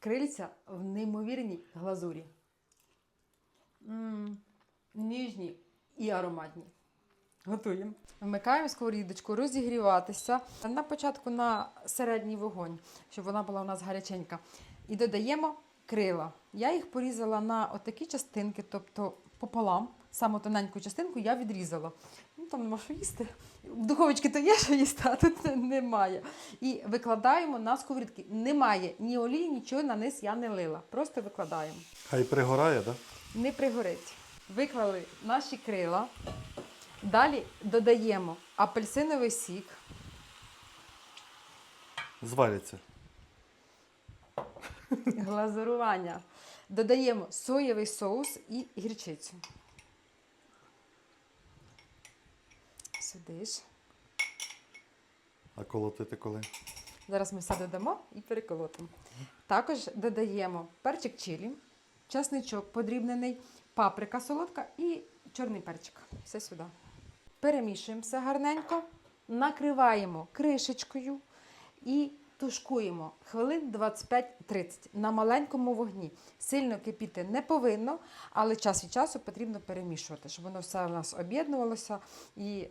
Крильця в неймовірній глазурі. м ніжні і ароматні. Готуємо. Вмикаємо сковорідочку, розігріватися. На початку на середній вогонь, щоб вона була у нас гаряченька. І додаємо крила. Я їх порізала на отакі частинки, тобто пополам. Саму тоненьку частинку я відрізала. Ну, там нема що їсти. В духовочці то є, що їсти, а тут немає. І викладаємо на сковорідки. Немає ні олії, нічого на низ я не лила. Просто викладаємо. Хай пригорає, так? Не пригорить. Виклали наші крила. Далі додаємо апельсиновий сік, Звариться. глазурування. Додаємо соєвий соус і гірчицю. Сюди ж. А колотити коли? Зараз ми все додамо і переколотимо. Також додаємо перчик чилі, часничок подрібнений, паприка солодка і чорний перчик. Все сюди. Перемішуємо все гарненько, накриваємо кришечкою і тушкуємо хвилин 25-30 на маленькому вогні. Сильно кипіти не повинно, але час від часу потрібно перемішувати, щоб воно все у нас об'єднувалося і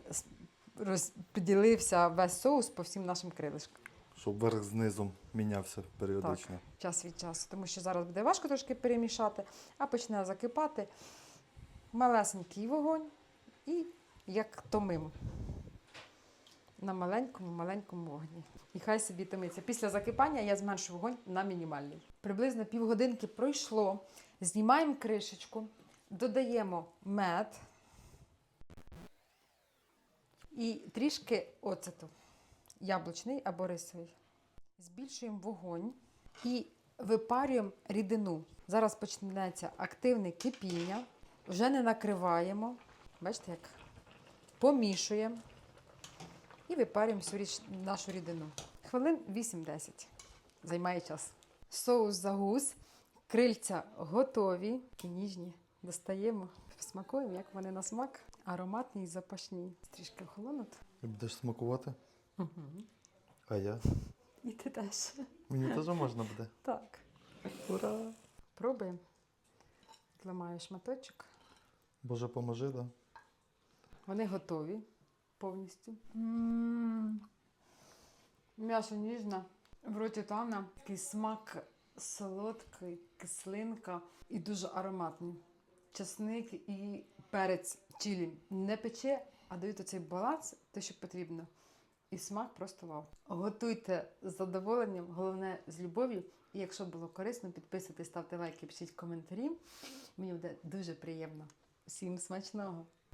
розподілився весь соус по всім нашим крилишкам. Щоб верх з низом мінявся періодично. Так, час від часу, тому що зараз буде важко трошки перемішати, а почне закипати малесенький вогонь і як томимо на маленькому маленькому вогні. І хай собі томиться. Після закипання я зменшу вогонь на мінімальний. Приблизно півгодинки пройшло. Знімаємо кришечку, додаємо мед і трішки оцету, яблучний або рисовий. Збільшуємо вогонь і випарюємо рідину. Зараз почнеться активне кипіння. Вже не накриваємо. Бачите, як помішуємо і випарюємо всю річ, нашу рідину. Хвилин 8-10. Займає час. Соус загус, крильця готові. І ніжні. Достаємо, смакуємо, як вони на смак. Ароматні і запашні. Трішки охолонуть. Будеш смакувати? Угу. А я? І ти теж. Мені теж можна буде. Так. Ура! Пробуємо. Зламаю шматочок. Боже, поможи, да? Вони готові повністю. М'ясо ніжне, в роті тане, такий смак солодкий, кислинка і дуже ароматний. Часник і перець чилі не пече, а дають оцей баланс, те, що потрібно. І смак просто вау. Готуйте з задоволенням, головне з любов'ю. І якщо було корисно, підписуйтесь, ставте лайки, пишіть коментарі. Мені буде дуже приємно. Всім смачного!